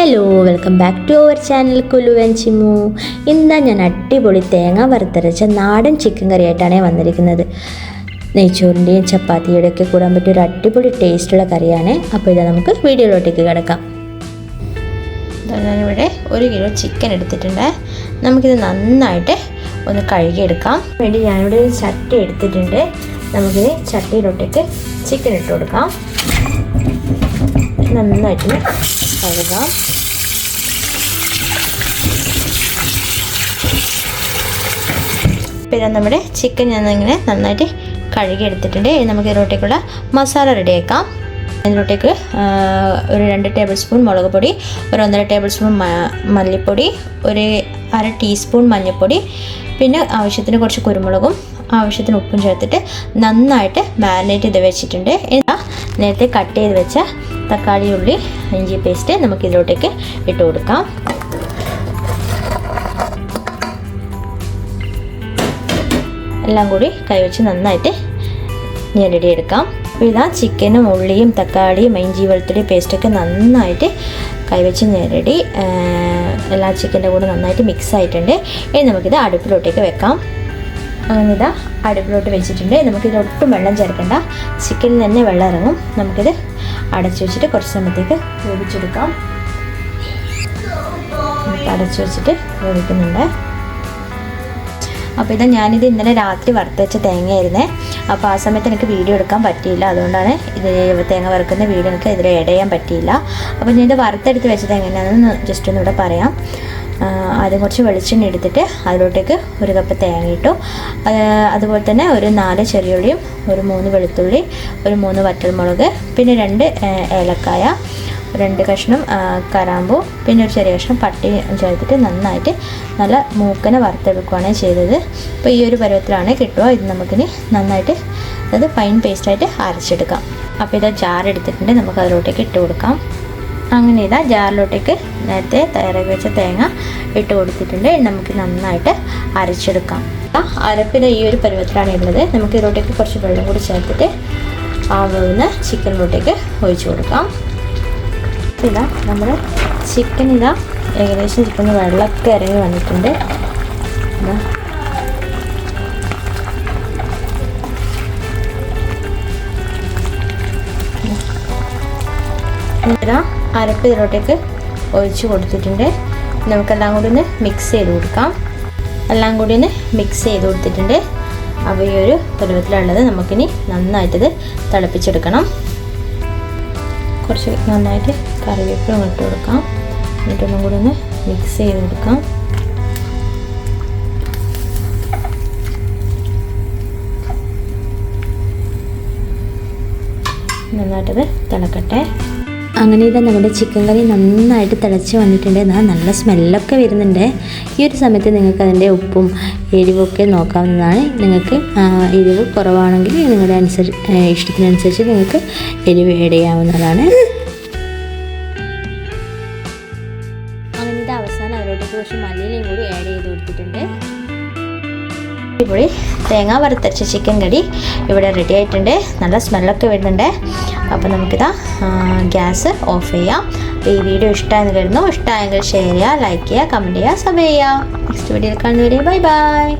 Hello welcome back to our channel കുലുവൻ ചിമു ഇന്നാ ഞാൻ അടിപൊളി തേങ്ങ വറുത്തരച്ച നാടൻ ചിക്കൻ കറിയായിട്ടാണ് വന്നിരിക്കുന്നത്. നെയ്ച്ചോറിന്റെയും ചപ്പാത്തിയുടെയും ഒക്കെ കൂടാൻ പറ്റിയ ഒരു അടിപൊളി ടേസ്റ്റുള്ള കറിയാണ്. അപ്പോൾ ഇതാ നമുക്ക് വീഡിയോയിലോട്ടേക്ക് കിടക്കാം. ഞാനിവിടെ ഒരു കിലോ ചിക്കൻ എടുത്തിട്ടുണ്ട്. നമുക്കിത് നന്നായിട്ട് ഒന്ന് കഴുകിയെടുക്കാം. വേണ്ടി ഞാനിവിടെ ഒരു ചട്ടി എടുത്തിട്ടുണ്ട്. നമുക്കിത് ചട്ടിയിലോട്ടേക്ക് ചിക്കൻ ഇട്ട് കൊടുക്കാം. നന്നായിട്ട് കഴുകാം പിന്നെ നമ്മുടെ ചിക്കൻ ഞാൻ ഇങ്ങനെ നന്നായിട്ട് കഴുകി എടുത്തിട്ടുണ്ട് ഇനി നമുക്ക് ഇതിലോട്ടേക്കുള്ള മസാല റെഡിയാക്കാം ഇതിലോട്ടേക്ക് ഒരു രണ്ട് ടേബിൾ സ്പൂൺ മുളക് പൊടി ഒരു ഒന്നര ടേബിൾ സ്പൂൺ മല്ലിപ്പൊടി ഒരു അര ടീസ്പൂൺ മഞ്ഞൾപ്പൊടി പിന്നെ ആവശ്യത്തിന് കുറച്ച് കുരുമുളകും ആവശ്യത്തിന് ഉപ്പും ചേർത്തിട്ട് നന്നായിട്ട് മാരിനേറ്റ് ചെയ്ത് വെച്ചിട്ടുണ്ട്. നേരത്തെ കട്ട് ചെയ്ത് വെച്ച തക്കാളി ഉള്ളി ഇഞ്ചി പേസ്റ്റ് നമുക്ക് ഇതിലോട്ടേക്ക് ഇട്ട് കൊടുക്കാം. എല്ലാം കൂടി കൈവച്ച് നന്നായിട്ട് ഞെരടിയെടുക്കാം. ഇതാ ചിക്കനും ഉള്ളിയും തക്കാളിയും ഇഞ്ചി വെളുത്തുള്ളി പേസ്റ്റൊക്കെ നന്നായിട്ട് കൈവച്ച് ഞെരടി എല്ലാ ചിക്കന്റെ കൂടെ നന്നായിട്ട് മിക്സ് ആയിട്ടുണ്ട്. ഇനി നമുക്കിത് അടുപ്പിലോട്ടേക്ക് വെക്കാം. അങ്ങനെ ഇതാ അടുപ്പിലോട്ട് വെച്ചിട്ടുണ്ട്. നമുക്കിത് ഒട്ടും വെള്ളം ചേർക്കണ്ട. ചിക്കനിൽ തന്നെ വെള്ളം ഇറങ്ങും. നമുക്കിത് അടച്ചു വെച്ചിട്ട് കുറച്ച് സമയത്തേക്ക് വേവിച്ചെടുക്കാം. അടച്ചു വെച്ചിട്ട് വേവിക്കുന്നുണ്ട്. അപ്പോൾ ഇത് ഞാനിത് ഇന്നലെ രാത്രി വറുത്തച്ച തേങ്ങയായിരുന്നേ. അപ്പോൾ ആ സമയത്ത് എനിക്ക് വീഡിയോ എടുക്കാൻ പറ്റിയില്ല. അതുകൊണ്ടാണ് ഇത് തേങ്ങ വറുക്കുന്ന വീഡിയോ എനിക്ക് ഇതിൽ ചെയ്യാൻ പറ്റിയില്ല. അപ്പോൾ ഞാൻ ഇത് വറുത്തെടുത്ത് വെച്ചത് എങ്ങനെയാണെന്ന് ജസ്റ്റ് ഒന്ന് ഇവിടെ പറയാം. ആദ്യം കുറച്ച് വെളിച്ചെണ്ണ എടുത്തിട്ട് അതിലോട്ടേക്ക് ഒരു കപ്പ് തേങ്ങ ഇട്ടു. അതുപോലെ തന്നെ ഒരു നാല് ചെറിയുള്ളിയും ഒരു മൂന്ന് വെളുത്തുള്ളി ഒരു മൂന്ന് വറ്റൽമുളക് പിന്നെ രണ്ട് ഏലക്കായ രണ്ട് കഷ്ണം കറാമ്പു പിന്നെ ഒരു ചെറിയ കഷ്ണം പട്ടി ചേർത്തിട്ട് നന്നായിട്ട് നല്ല മൂക്കനെ വറുത്തെടുക്കുകയാണ് ചെയ്തത്. അപ്പോൾ ഈ ഒരു പരുവത്തിലാണ് കിട്ടുക. ഇത് നമുക്കിനി നന്നായിട്ട് അത് ഫൈൻ പേസ്റ്റായിട്ട് അരച്ചെടുക്കാം. അപ്പോൾ ഇത് ജാർ എടുത്തിട്ടുണ്ട് നമുക്ക് അതിലോട്ടേക്ക് ഇട്ട് കൊടുക്കാം. അങ്ങനെ ഇതാ ജാറിലോട്ടേക്ക് നേരത്തെ തയ്യാറാക്കി വെച്ച തേങ്ങ ഇട്ട് കൊടുത്തിട്ടുണ്ട്. നമുക്ക് നന്നായിട്ട് അരച്ചെടുക്കാം. അരപ്പിന് ഈ ഒരു പരുവത്തിലാണ് ഉള്ളത് നമുക്ക് ഇതിലോട്ടേക്ക് കുറച്ച് വെള്ളം കൂടി ചേർത്തിട്ട് ആ വേവുന്ന ചിക്കനിലോട്ടേക്ക് ഒഴിച്ചു കൊടുക്കാം. ഇതാ നമ്മുടെ ചിക്കൻ ഇതാ ഏകദേശം ചിക്കൻ വെള്ളമൊക്കെ ഇറങ്ങി വന്നിട്ടുണ്ട്. ഇതാ. അരപ്പ് ഇതിലോട്ടേക്ക് ഒഴിച്ച് കൊടുത്തിട്ടുണ്ട്. നമുക്കെല്ലാം കൂടി ഒന്ന് മിക്സ് ചെയ്ത് കൊടുക്കാം. എല്ലാം കൂടി ഒന്ന് മിക്സ് ചെയ്ത് കൊടുത്തിട്ടുണ്ട്. അപ്പോൾ ഈ ഒരു പരുവത്തിലുള്ളത് നമുക്കിനി നന്നായിട്ടത് തിളപ്പിച്ചെടുക്കണം. കുറച്ച് നന്നായിട്ട് കറിവേപ്പില ഇട്ട് കൊടുക്കാം. എന്നിട്ടൊന്നും കൂടി ഒന്ന് മിക്സ് ചെയ്ത് കൊടുക്കാം. നന്നായിട്ടത് തിളക്കട്ടെ. അങ്ങനെ ഇതാ നമ്മുടെ ചിക്കൻ കറി നന്നായിട്ട് തിളച്ച് വന്നിട്ടുണ്ട്. എന്നാൽ നല്ല സ്മെല്ലൊക്കെ വരുന്നുണ്ട്. ഈ ഒരു സമയത്ത് നിങ്ങൾക്ക് അതിന്റെ ഉപ്പും എരിവൊക്കെ നോക്കാവുന്നതാണ്. നിങ്ങൾക്ക് എരിവ് കുറവാണെങ്കിൽ നിങ്ങളുടെ അനുസരിച്ച് ഇഷ്ടത്തിനനുസരിച്ച് നിങ്ങൾക്ക് എരിവ് ഏഡ് ചെയ്യാവുന്നതാണ്. അങ്ങനെ ഇത് അവസാനം അതിലോട്ടേക്ക് കുറച്ച് മല്ലിയിലയും കൂടി ആഡ് ചെയ്ത് കൊടുത്തിട്ടുണ്ട്. അടിപൊളി തേങ്ങ വറുത്തരച്ച ചിക്കൻ കടി ഇവിടെ റെഡി ആയിട്ടുണ്ട്. നല്ല സ്മെല്ലൊക്കെ വരുന്നുണ്ട്. അപ്പോൾ നമുക്കിതാ ഗ്യാസ് ഓഫ് ചെയ്യാം. അപ്പോൾ ഈ വീഡിയോ ഇഷ്ടമായെന്ന് കരുതുന്നു. ഇഷ്ടമായെങ്കിൽ ഷെയർ ചെയ്യുക ലൈക്ക് ചെയ്യുക കമന്റ് ചെയ്യുക സബ് ചെയ്യുക. നെക്സ്റ്റ് വീഡിയോയിൽ കാണുന്നവരെ ബൈ ബൈ